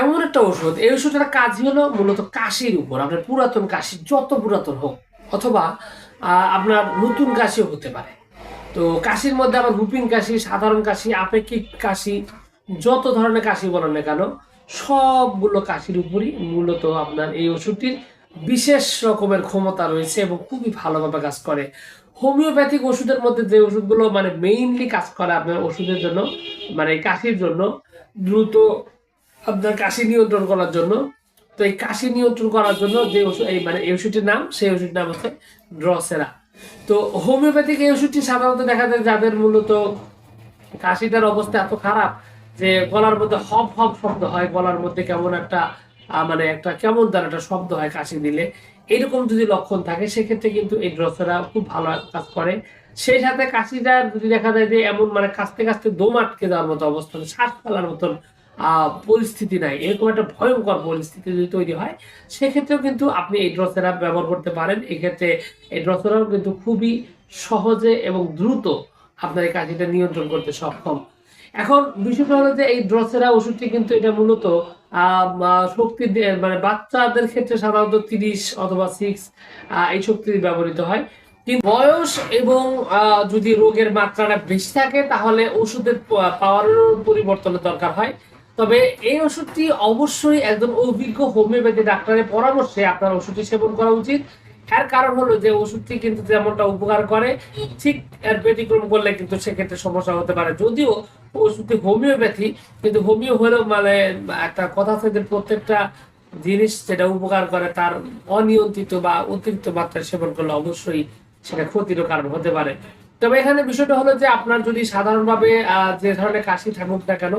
এমন একটা ওষুধ এই ওষুধটার কাজই হলো মূলত কাশির উপর, আপনার পুরাতন কাশি, যত পুরাতন হোক, অথবা আপনার নতুন কাশিও হতে পারে। তো কাশির মধ্যে আবার হুপিং কাশি, সাধারণ কাশি, আপেক্ষিক কাশি, যত ধরনের কাশি বলেন না কেন, সবগুলো কাশির উপরই মূলত আপনার এই ওষুধটির বিশেষ রকমের ক্ষমতা রয়েছে এবং খুবই ভালোভাবে কাজ করে। হোমিওপ্যাথিক ওষুধের মধ্যে যে ওষুধগুলো মানে মেইনলি কাজ করে আপনার ওষুধের জন্য মানে কাশির জন্য, দ্রুত আপনার কাশি নিয়ন্ত্রণ করার জন্য। তো এই কাশি নিয়ন্ত্রণ করার জন্য যে ওষুধ এই মানে এই ওষুধটির নাম, সেই ওষুধটির নাম হচ্ছে ড্রসেরা। তো হোমিওপ্যাথিক এই ওষুধটি সাধারণত দেখা যায় যাদের মূলত কাশিটার অবস্থা এত খারাপ যে গলার মধ্যে হপ হপ শব্দ হয়, গলার মধ্যে কেমন একটা মানে একটা কেমন তার একটা শব্দ হয় কাশি দিলে। এরকম যদি লক্ষণ থাকে, সেক্ষেত্রে কিন্তু এই ড্রসেরা খুব ভালো কাজ করে। সেই সাথে কাশিটা যদি দেখা যায় যে এমন মানে কাশতে কাশতে দম আটকে যাওয়ার মতো অবস্থা শ্বাস ফেলার মতন পরিস্থিতি নাই। এরকম একটা ভয়ঙ্কর পরিস্থিতি যদি তৈরি হয়, সেক্ষেত্রেও কিন্তু আপনি এই ড্রসেরা ব্যবহার করতে পারেন। এক্ষেত্রে এই ড্রসেরাও কিন্তু খুবই সহজে এবং দ্রুত আপনার এই কাশিটা নিয়ন্ত্রণ করতে সক্ষম। এখন বিষয়টা হলো যে এই ড্রসেরা ওষুধটি কিন্তু এটা মূলত শক্তি মানে বাচ্চাদের ক্ষেত্রে সাধারণত তিরিশ অথবা সিক্স এই শক্তি ব্যবহৃত হয়। কিন্তু বয়স এবং যদি রোগের মাত্রাটা বেশি থাকে, তাহলে ওষুধের পাওয়ারের পরিবর্তনের দরকার হয়। তবে এই ওষুধটি অবশ্যই একজন অভিজ্ঞ হোমিওপ্যাথি ডাক্তারের পরামর্শে আপনার ওষুধটি সেবন করা উচিত। এর কারণ হলো যে ওষুধটি কিন্তু যেমনটা উপকার করে। ঠিক এর ব্যতিক্রম করলে কিন্তু সেক্ষেত্রে সমস্যা হতে পারে। যদিও ওষুধটি হোমিওপ্যাথি, কিন্তু হোমিও হলেও মানে একটা কথা যে প্রত্যেকটা জিনিস যেটা উপকার করে তার অনিয়ন্ত্রিত বা অতিরিক্ত মাত্রায় সেবন করলে অবশ্যই সেটা ক্ষতিরও কারণ হতে পারে। তবে এখানে বিষয়টা হলো যে আপনার যদি সাধারণভাবে যে ধরনের কাশি থাকুক না কেন,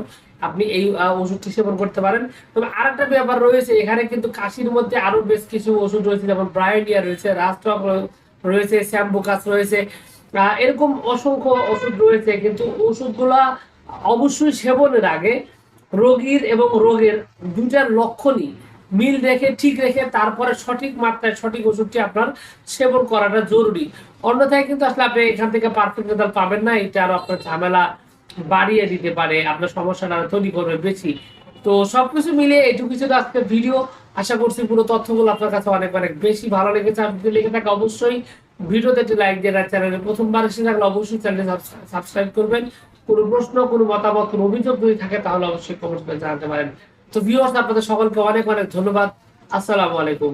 আপনি এই ওষুধটি সেবন করতে পারেন। তবে আরেকটা ব্যাপার রয়েছে, এখানে কিন্তু কাশির মধ্যে আরও বেশ কিছু ওষুধ রয়েছে, যেমন ব্রায়োনিয়া রয়েছে রাস্টক রয়েছে শ্যাম্বুকাস রয়েছে এরকম অসংখ্য ওষুধ রয়েছে। কিন্তু ওষুধগুলা অবশ্যই সেবনের আগে রোগীর এবং রোগের দুটার লক্ষণই মিল রেখে, ঠিক রেখে তারপরে সঠিক মাত্রায় সঠিক ওষুধটি আপনার সেবন করাটা জরুরি। অন্যথায় কিন্তু আসলে আপনি এখান থেকে পারফেক্ট রেজাল্ট পাবেন না, এটা আরও আপনার ঝামেলা বাড়িয়ে দিতে পারে, আপনার সমস্যাটা তৈরি করবে বেশি। তো সবকিছু মিলে এটুকু কিছু আজকে ভিডিও। আশা করছি পুরো তথ্যগুলো আপনার কাছে অনেক অনেক বেশি ভালো লেগেছে। আপনি যদি লেগে থাকে অবশ্যই ভিডিওতে একটি লাইক দিয়ে চ্যানেলে প্রথমবার এসে থাকলে অবশ্যই চ্যানেলে সাবস্ক্রাইব করবেন। কোনো প্রশ্ন, কোনো মতামত, কোনো অভিযোগ যদি থাকে, তাহলে অবশ্যই কমেন্ট করে জানাতে পারেন। তো ভিউয়ার্স আপনাদের সকলকে অনেক অনেক ধন্যবাদ। আসসালামু আলাইকুম।